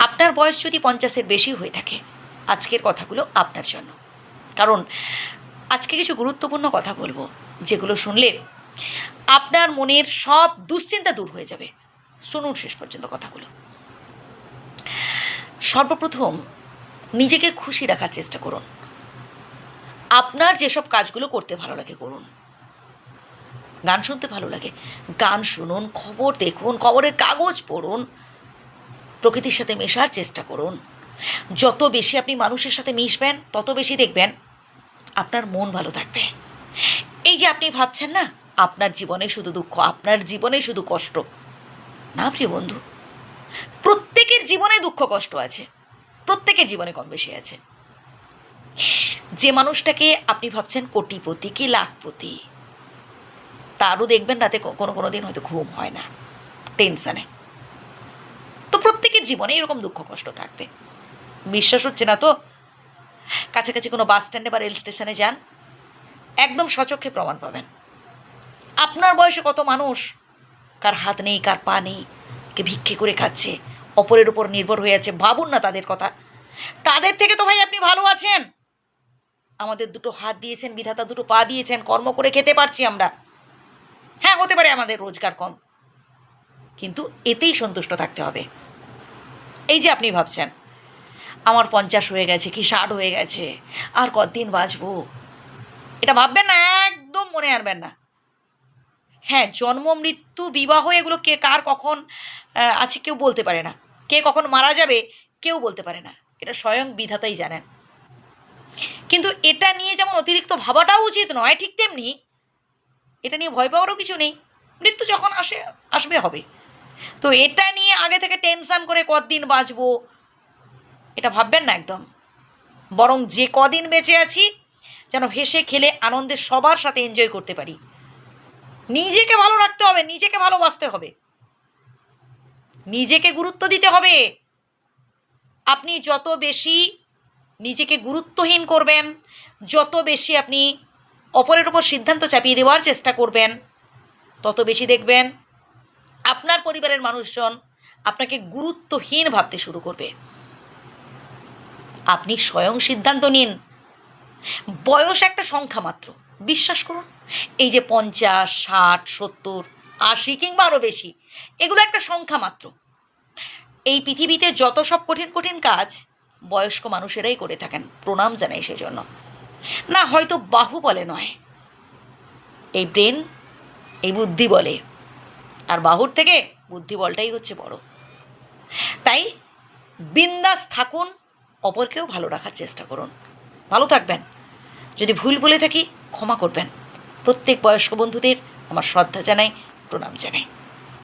আপনার বয়স যদি পঞ্চাশের বেশি হয়ে থাকে, আজকের কথাগুলো আপনার জন্য। কারণ আজকে কিছু গুরুত্বপূর্ণ কথা বলব, যেগুলো শুনলে আপনার মনের সব দুশ্চিন্তা দূর হয়ে যাবে। শুনুন শেষ পর্যন্ত কথাগুলো। সর্বপ্রথম, নিজেকে খুশি রাখার চেষ্টা করুন। আপনার যেসব কাজগুলো করতে ভালো লাগে করুন। গান শুনতে ভালো লাগে। গান শুনুন, খবর দেখুন, খবরের কাগজ পড়ুন। প্রকৃতির সাথে মেশার চেষ্টা করুন। যত বেশি আপনি মানুষের সাথে মিশবেন, তত বেশি দেখবেন আপনার মন ভালো থাকবে। এই যে আপনি ভাবছেন না, আপনার জীবনে শুধু দুঃখ, আপনার জীবনে শুধু কষ্ট। না প্রিয় বন্ধু, প্রত্যেকের জীবনে দুঃখ কষ্ট আছে, প্রত্যেকের জীবনে কম বেশি আছে। যে মানুষটাকে আপনি ভাবছেন কোটিপতি কি লাখপতি, তারও দেখবেন রাতে কোনো কোনো দিন হয়তো ঘুম হয় না, টেনশানে। প্রত্যেকের জীবনে এরকম দুঃখ কষ্ট থাকবে। বিশ্বাস হচ্ছে না তো? কাছাকাছি কোনো বাস স্ট্যান্ডে বা রেল স্টেশনে যান, একদম সচক্ষে প্রমাণ পাবেন। আপনার বয়সে কত মানুষ? কার হাত নেই, কার পা নেই, কে ভিক্ষে করে খাচ্ছে, অপরের উপর নির্ভর হয়ে আছে, ভাবুন না তাদের কথা। তাদের থেকে তো ভাই আপনি ভালো আছেন। আমাদের দুটো হাত দিয়েছেন, বিধাতা দুটো পা দিয়েছেন, কর্ম করে খেতে পারছি আমরা। হ্যাঁ হতে পারে আমাদের রোজগার কম। কিন্তু এতেই সন্তুষ্ট থাকতে হবে। এই যে আপনি ভাবছেন, আমার পঞ্চাশ হয়ে গেছে কি ষাট হয়ে গেছে, আর কতদিন বাঁচবো? এটা ভাববেন না, একদম মনে আনবেন না। হ্যাঁ জন্ম, মৃত্যু, বিবাহ, এগুলো কে কার কখন আছে কেউ বলতে পারে না। কে কখন মারা যাবে, কেউ বলতে পারে না। এটা স্বয়ং বিধাতাই জানেন। কিন্তু এটা নিয়ে যেমন অতিরিক্ত ভাবাটাও উচিত নয়, ঠিক তেমনি এটা নিয়ে ভয় পাওয়ারও কিছু নেই। মৃত্যু যখন আসে, আসবে, হবে। তো এটা নিয়ে আগে থেকে টেনশন করে কদিন বাঁচবো? এটা ভাববেন না একদম। বরং যে কদিন বেঁচে আছি, যেন হেসে খেলে আনন্দে সবার সাথে এনজয় করতে পারি। নিজেকে ভালো রাখতে হবে, নিজেকে ভালোবাসতে হবে। নিজেকে গুরুত্ব দিতে হবে। আপনি যত বেশি নিজেকে গুরুত্বহীন করবেন, যত বেশি আপনি অপরের উপর সিদ্ধান্ত চাপিয়ে দেওয়ার চেষ্টা করবেন, তত বেশি দেখবেন আপনার পরিবারের মানুষজন আপনাকে গুরুত্বহীন ভাবতে শুরু করবে। আপনি স্বয়ং সিদ্ধান্ত নিন। বয়স একটা সংখ্যা মাত্র। বিশ্বাস করুন, এই যে পঞ্চাশ, ষাট, সত্তর, আশি কিংবা আরও বেশি, এগুলো একটা সংখ্যা মাত্র। এই পৃথিবীতে যত সব কঠিন কঠিন কাজ, বয়স্ক মানুষেরাই করে থাকেন, প্রণাম জানাই সেজন্য। না, হয়তো বাহু বলে নয়। এই ব্রেন, এই বুদ্ধি বলে। আর বাহুর থেকে বুদ্ধিবলটাই হচ্ছে বড়। তাই বিন্দাস থাকুন, অপরকেও ভালো রাখার চেষ্টা করুন। ভালো থাকবেন। যদি ভুল বলে থাকি, ক্ষমা করবেন। প্রত্যেক বয়স্ক বন্ধুদের আমার শ্রদ্ধা জানাই, প্রণাম জানাই।